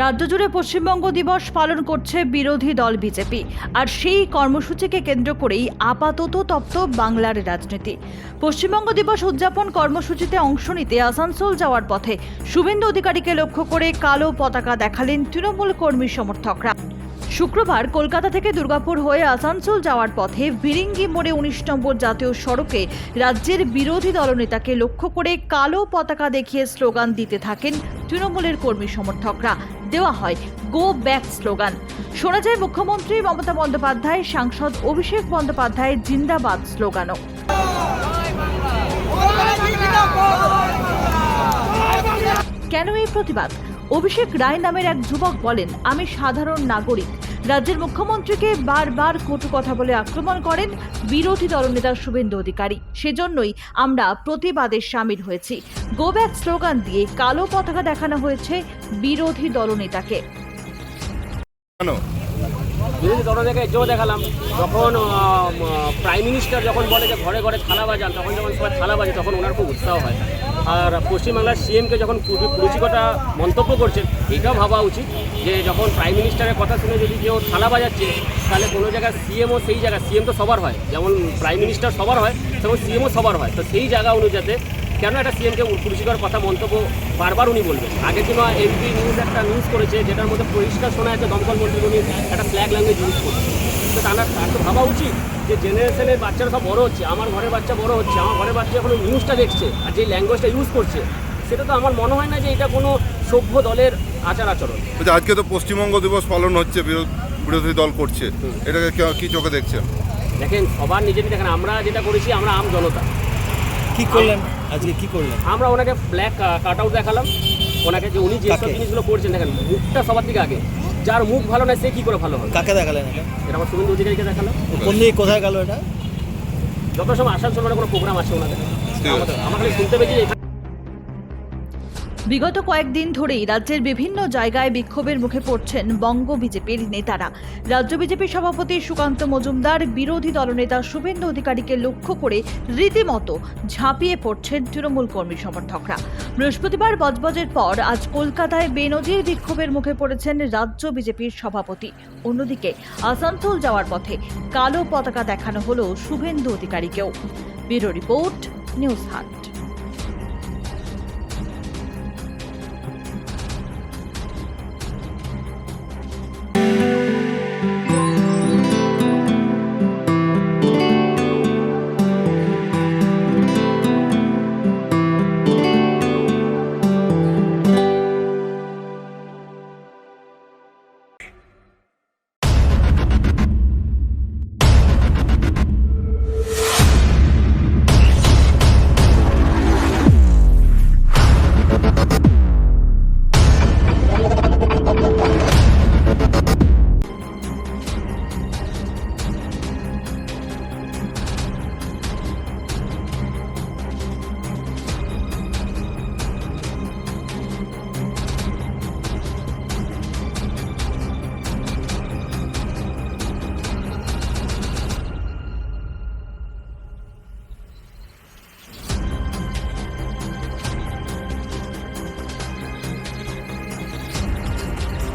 রাজ্য জুড়ে পশ্চিমবঙ্গ দিবস পালন করছে বিরোধী দল বিজেপি। আর সেই কর্মসূচিকে কেন্দ্র করেই আপাতত তপ্ত বাংলার রাজনীতি। পশ্চিমবঙ্গ দিবস উদযাপন কর্মসূচিতে অংশ নিতে আসানসোল যাওয়ার পথে শুভেন্দু অধিকারীকে লক্ষ্য করে কালো পতাকা দেখালেন তৃণমূল কর্মী সমর্থকরা। শুক্রবার কলকাতা থেকে দুর্গাপুর হয়ে আসানসোল যাওয়ার পথে ভিরিঙ্গি মোড়ে উনিশ নম্বর জাতীয় সড়কে রাজ্যের বিরোধী দলনেতাকে লক্ষ্য করে কালো পতাকা দেখিয়ে স্লোগান দিতে থাকেন তৃণমূলের কর্মী সমর্থকরা। দেওয়া হয় গো ব্যাক স্লোগান শোনা যায় মুখ্যমন্ত্রী মমতা বন্দ্যোপাধ্যায়, সাংসদ অভিষেক বন্দ্যোপাধ্যায় জিন্দাবাদ স্লোগানও কেন এই প্রতিবাদ? অভিষেক রায় নামের এক যুবক বলেন, আমি সাধারণ নাগরিক। রাজ্যের মুখ্যমন্ত্রীকে বারবার কটু কথা বলে আক্রমণ করেন বিরোধী দলনেতা শুভেন্দু অধিকারী। সেজন্যই আমরা প্রতিবাদে সামিল হয়েছি। গো ব্যাক স্লোগান দিয়ে কালো পতাকা দেখানো হয়েছে বিরোধী দলনেতাকে। কেন বিরোধী দলনেতাকে এটাও দেখালাম। যখন প্রাইম মিনিস্টার যখন বলে যে ঘরে ঘরে থালা বাজান, তখন যখন সবাই থালা বাজে, তখন ওনার খুব উৎসাহ হয়। আর পশ্চিমবাংলার সিএমকে যখন রুচিকতা মন্তব্য করছেন, এটাও ভাবা উচিত যে যখন প্রাইম মিনিস্টারের কথা শুনে যদি কেউ থালা বাজাচ্ছে, তাহলে কোনো জায়গায় সিএমও সেই জায়গায় সিএম তো সবার হয়। যেমন প্রাইম মিনিস্টার সবার হয়, তেমন সিএমও সবার হয়। তো সেই জায়গা অনুযাতে কেন একটা সিএমকে পুরস্কার কথা মন্তব্য বারবার উনি বলবেন? আগের দিন এমপি নিউজ একটা নিউজ করেছে যেটার মধ্যে পরিষ্কার শোনা যাচ্ছে দমকল মন্ত্রী উনি একটা ফ্ল্যাগ ল্যাঙ্গুয়েজ ইউজ করছে তো তার তার তো ভাবা উচিত যে জেনারেশনের বাচ্চারা সব বড় হচ্ছে আমার ঘরের বাচ্চা বড় হচ্ছে আমার ঘরের বাচ্চা এখন নিউজটা দেখছে আর যে ল্যাঙ্গুয়েজটা ইউজ করছে সেটা তো আমার মনে হয় না যে এটা কোনো সভ্য দলের আচার আচরণ। আজকে তো পশ্চিমবঙ্গ দিবস পালন হচ্ছে বিরো- বিরোধী দল করছে। এটাকে কে- কি চোখে দেখছেন? দেখেন সবার নিজেরই দেখেন আমরা যেটা করেছি আমরা আম জনতা। কি করলেন? আজকে কি করলেন? আমরা ওনাকে ব্ল্যাক কাট আউট দেখালাম। ওনাকে যে উনি যেসব জিনিসগুলো করছেন দেখেন মুখটা সবার থেকে আগে। যার মুখ ভালো না সে কি করে ভালো হবে কাকে দেখালেন এটা? এটা আমার শুভেন্দু অধিকারীকে দেখালাম। কোন দিকে কোথায় গেল এটা? যত সময় আসানসোল মানে কোনো প্রোগ্রাম আছে ওনাদের। আমাকে আমার খালি শুনতে পেয়েছি এখানে বিগত কয়েকদিন ধরেই রাজ্যের বিভিন্ন জায়গায় বিক্ষোভের মুখে পড়ছেন বঙ্গ বিজেপির নেতারা। রাজ্য বিজেপির সভাপতি সুকান্ত মজুমদার, বিরোধী দলনেতা শুভেন্দু অধিকারীকে লক্ষ্য করে রীতিমতো ঝাঁপিয়ে পড়ছেন তৃণমূল কর্মী সমর্থকরা। বৃহস্পতিবার বজবজের পর আজ কলকাতায় বেনজির বিক্ষোভের মুখে পড়েছেন রাজ্য বিজেপির সভাপতি। অন্যদিকে আসানসোল যাওয়ার পথে কালো পতাকা দেখানো হলো শুভেন্দু অধিকারীকেও। ব্যুরো রিপোর্ট, নিউজ হাট।